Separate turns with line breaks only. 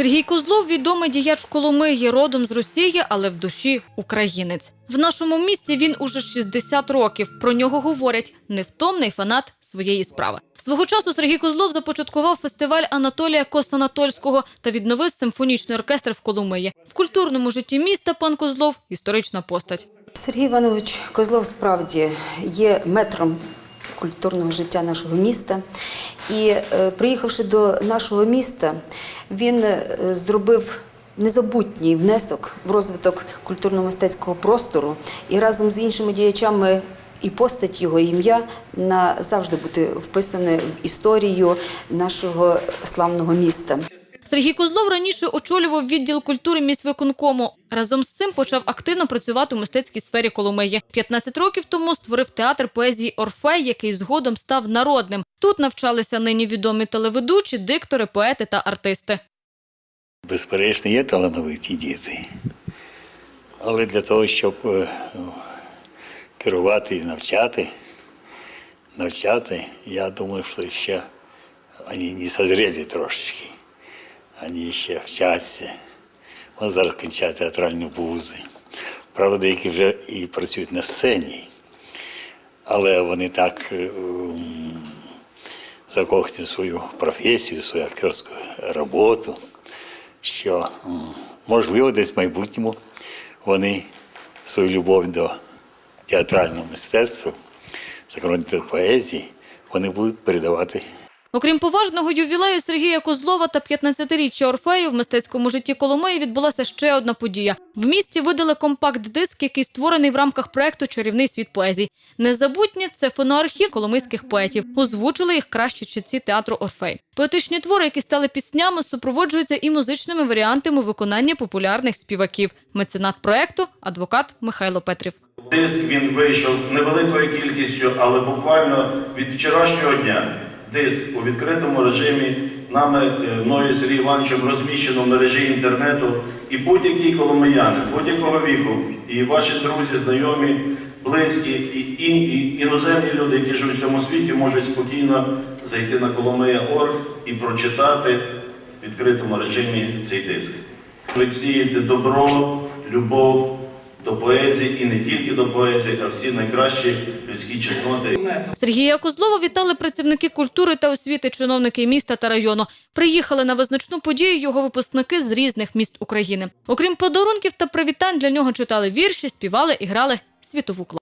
Сергій Козлов відомий діяч Коломиї, родом з Росії, але в душі українець. В нашому місті він уже 60 років. Про нього говорять невтомний фанат своєї справи. Свого часу Сергій Козлов започаткував фестиваль Анатолія Костанатольського та відновив симфонічний оркестр в Коломиї. В культурному житті міста пан Козлов історична постать.
Сергій Іванович Козлов справді є метром культурного життя нашого міста. І е, приїхавши до нашого міста, він е, зробив незабутній внесок в розвиток культурно-мистецького простору і разом з іншими діячами. І постать його і ім'я назавжди бути вписане в історію нашого славного міста.
Сергій Козлов раніше очолював відділ культури міськвиконкому. Разом з цим почав активно працювати у мистецькій сфері Коломиї. 15 років тому створив театр поезії Орфей, який згодом став народним. Тут навчалися нині відомі телеведучі, диктори, поети та артисти.
Безперечно, є талановиті діти. Але для того, щоб е, ну, керувати і навчати, навчати, я думаю, що ще вони не созрели трошечки. Вони ще вчаться. Вони зараз кінчають театральні вузи. Правда, деякі вже і працюють на сцені, але вони так е, закохані свою професію, свою акторську роботу що можливо десь в майбутньому вони свою любов до театрального мистецтва, до поезії, вони будуть передавати
Окрім поважного ювілею Сергія Козлова та 15-річчя Орфею в мистецькому житті Коломиї відбулася ще одна подія. В місті видали компакт-диск, який створений в рамках проекту Чарівний світ поезій. Незабутнє це фоноархів коломийських поетів. Озвучили їх кращі читці театру Орфей. Поетичні твори, які стали піснями, супроводжуються і музичними варіантами у виконанні популярних співаків. Меценат проекту адвокат Михайло Петрів.
Диск він вийшов невеликою кількістю, але буквально від вчорашнього дня диск у відкритому режимі нами е, мною Сергій Івановичем розміщено в мережі інтернету. І будь-які коломияни, будь-якого віку, і ваші друзі, знайомі, близькі, і, і, і іноземні люди, які живуть в цьому світі, можуть спокійно зайти на Коломия.орг і прочитати в відкритому режимі цей диск. Ви сієте добро, любов до поезії і не тільки до поезії, а всі найкращі людські чесноти.
Сергія Козлова вітали працівники культури та освіти, чиновники міста та району. Приїхали на визначну подію його випускники з різних міст України. Окрім подарунків та привітань, для нього читали вірші, співали і грали світову класику.